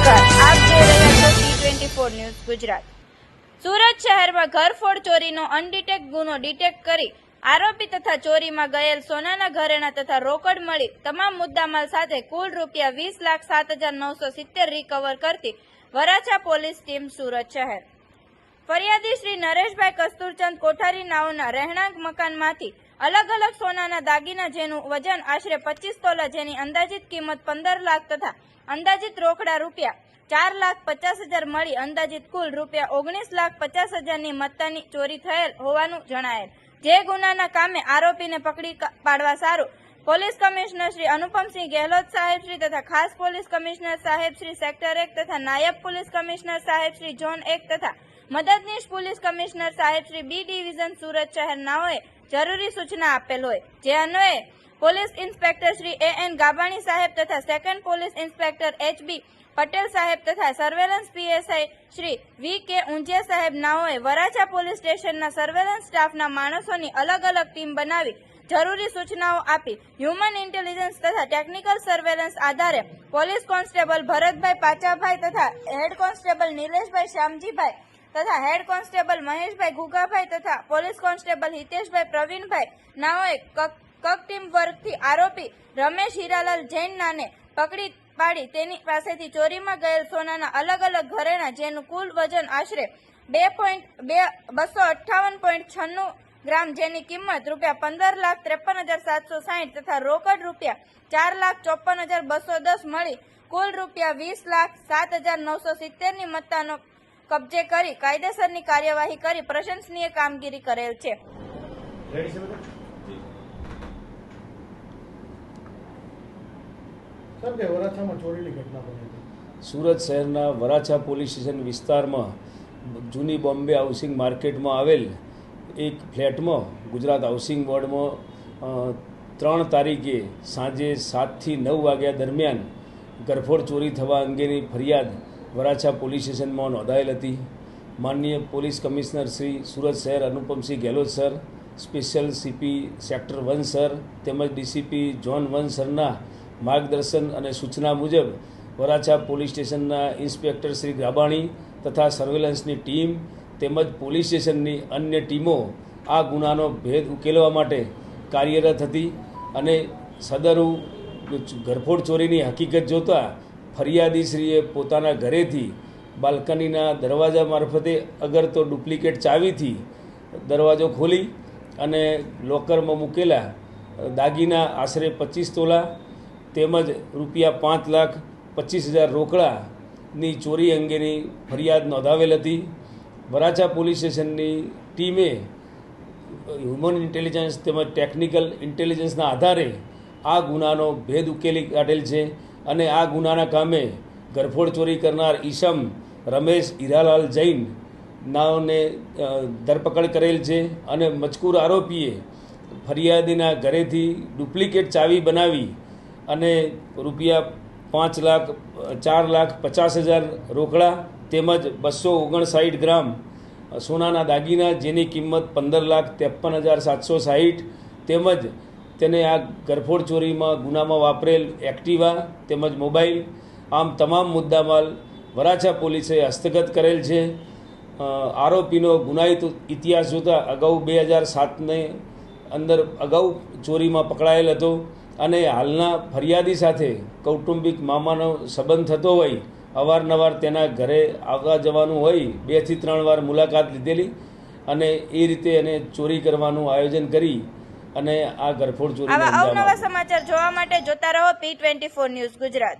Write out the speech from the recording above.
નમસ્કાર. આપ જોઈ રહ્યા છો T twenty four news Gujarat. Surat શહેરમાં ઘરફોડ ચોરીનો અનડિટેક ગુનો ડિટેક્ટ કરી આરોપી તથા ચોરીમાં ગયેલ સોનાના ઘરેણા તથા રોકડ મળી તમામ મુદ્દામાલ સાથે કુલ રૂપિયા વીસ લાખ સાત હજાર નવસો સિત્તેર રિકવર કરતી વરાછા પોલીસ ટીમ સુરત શહેર. ફરિયાદી શ્રી નરેશભાઈ કસ્તુરચંદ કોઠારી નાઓના રહેણાંક મકાનમાંથી અલગ અલગ સોનાના દાગીના જેનું વજન આશરે પચીસ તોલા જેની અંદાજિત કિંમત પંદર લાખ તથા અંદાજિત રોકડા રૂપિયા ચાર લાખ પચાસ હજાર મળી અંદાજિત કુલ રૂપિયા ઓગણીસ લાખ પચાસ હજારની મત્તાની ચોરી થયેલ હોવાનું જણાયેલ. જે ગુનાના કામે આરોપીને પકડી પાડવા સારું. પોલીસ કમિશનર શ્રી અનુપમસિંહ ગેહલોત સાહેબ શ્રી તથા ખાસ પોલીસ કમિશનર સાહેબ શ્રી સેક્ટર એક તથા નાયબ પોલીસ કમિશનર સાહેબ શ્રી ઝોન એક તથા મદદનીશ પોલીસ કમિશનર સાહેબ શ્રી બી ડિવિઝન સુરત શહેર નાઓએ જરૂરી સૂચના આપેલ હોય. જે અન્વયે police inspector Shri A N Gabani સાહેબ તથા second police inspector H B Patel સાહેબ તથા surveillance PSI Shri V K Unjhiya સાહેબ નાઓએ વરાછા પોલીસ સ્ટેશનના સર્વેલન્સ સ્ટાફના માણસોની અલગ અલગ ટીમ બનાવી જરૂરી સૂચનાઓ આપી. હ્યુમન ઇન્ટેલિજન્સ તથા ટેકનિકલ સર્વેલન્સ આધારે પોલીસ કોન્સ્ટેબલ ભરતભાઈ પાચાભાઈ તથા હેડ કોન્સ્ટેબલ નિલેશભાઈ શ્યામજીભાઈ તથા હેડ કોન્સ્ટેબલ મહેશભાઈ ગુગાભાઈ તથા પોલીસ કોન્સ્ટેબલ હિતેશભાઈ પ્રવીણભાઈ, નાઓએ કક ટીમ વર્કથી આરોપી રમેશ હીરાલાલ જૈન નાને પકડી પાડી તેની પાસેથી ચોરીમાં ગયેલ સોનાના અલગ અલગ ઘરેણા જેનું કુલ વજન આશરે બે પોઈન્ટ, બે, બસો અઠ્ઠાવન પોઈન્ટ છન્નું ગ્રામ જેની કિંમત રૂપિયા પંદર લાખ ત્રેપન હજાર સાતસો સાહીઠ તથા રોકડ રૂપિયા ચાર લાખ ચોપન હજાર બસો દસ મળી કુલ રૂપિયા વીસ લાખ સાત હજાર નવસો સિત્તેરની મત્તાનો કબજે કરી કાયદેસરની કાર્યવાહી કરી પ્રશંસનીય કામગીરી કરેલ છે. રેડી છે બધા? સર કે વરાછામાં ચોરીની ઘટના બની હતી. સુરત શહેરના વરાછા પોલીસ સ્ટેશન વિસ્તારમાં જૂની બોમ્બે હાઉસિંગ માર્કેટમાં આવેલ એક ફ્લેટમાં ગુજરાત હાઉસિંગ બોર્ડમાં ત્રણ તારીખે સાંજે સાતથી નવ વાગ્યા દરમિયાન ગરફોડ ચોરી થવા અંગેની ફરિયાદ વરાછા પોલીસ સ્ટેશનમાં નોંધાયેલ હતી. માનનીય પોલીસ કમિશનર શ્રી સુરત શહેર Anupamsinh Gehlot sir, special CP sector one sir તેમજ ડીસીપી જોન વન સરના માર્ગદર્શન અને સૂચના મુજબ વરાછા પોલીસ સ્ટેશનના ઇન્સ્પેક્ટર શ્રી ગાબાણી તથા સર્વેલન્સની ટીમ તેમજ પોલીસ સ્ટેશનની અન્ય ટીમો આ ગુનાનો ભેદ ઉકેલવા માટે કાર્યરત હતી અને સદરુ ઘરફોડ ચોરીની હકીકત જોતા ફરિયાદીશ્રીએ પોતાના ઘરેથી બાલ્કનીના દરવાજા મારફતે અગર તો ડુપ્લિકેટ ચાવીથી દરવાજો ખોલી અને લોકરમાં મૂકેલા દાગીના, આશરે પચીસ તોલા તેમજ રૂપિયા પાંચ લાખ પચીસ હજાર રોકડાની ચોરી અંગેની ફરિયાદ નોંધાવેલ હતી. વરાછા પોલીસ સ્ટેશનની ટીમે હ્યુમન ઇન્ટેલિજન્સ તેમજ ટેકનિકલ ઇન્ટેલિજન્સના આધારે આ ગુનાનો ભેદ ઉકેલી કાઢેલ છે. અને આ ગુનાના કામે ગરફોડ ચોરી કરનાર ઈસમ રમેશ હીરાલાલ જૈન નાઓને ધરપકડ કરેલ છે અને મજકૂર આરોપીએ ફરિયાદીના ઘરેથી ડુપ્લિકેટ ચાવી બનાવી અને રૂપિયા પાંચ લાખ, ચાર લાખ પચાસ હજાર રોકડા તેમજ બસો ઓગણસાઠ ગ્રામ સોનાના દાગીના જેની કિંમત પંદર લાખ ત્રેપન હજાર સાતસો સાહીઠ તેમજ તેને આ ગરફોડ ચોરીમાં ગુનામાં વાપરેલ એક્ટિવા તેમજ મોબાઈલ, આમ તમામ મુદ્દામાલ વરાછા પોલીસે હસ્તગત કરેલ છે. આરોપીનો ગુનાહિત ઇતિહાસ જોતાં અગાઉ બે હજાર સાતને અંદર અગાઉ ચોરીમાં પકડાયેલ હતો અને હાલના ફરિયાદી સાથે કૌટુંબિક મામાનો સંબંધ થતો હોય, અવારનવાર તેના ઘરે આવવા જવાનું હોય, બેથી ત્રણ વાર મુલાકાત લીધેલી અને એ રીતે એને ચોરી કરવાનું આયોજન કરી અને આ ગરફોડ ચોરી આવા અવનવા સમાચાર જોવા માટે જોતા રહો P twenty four news Gujarat.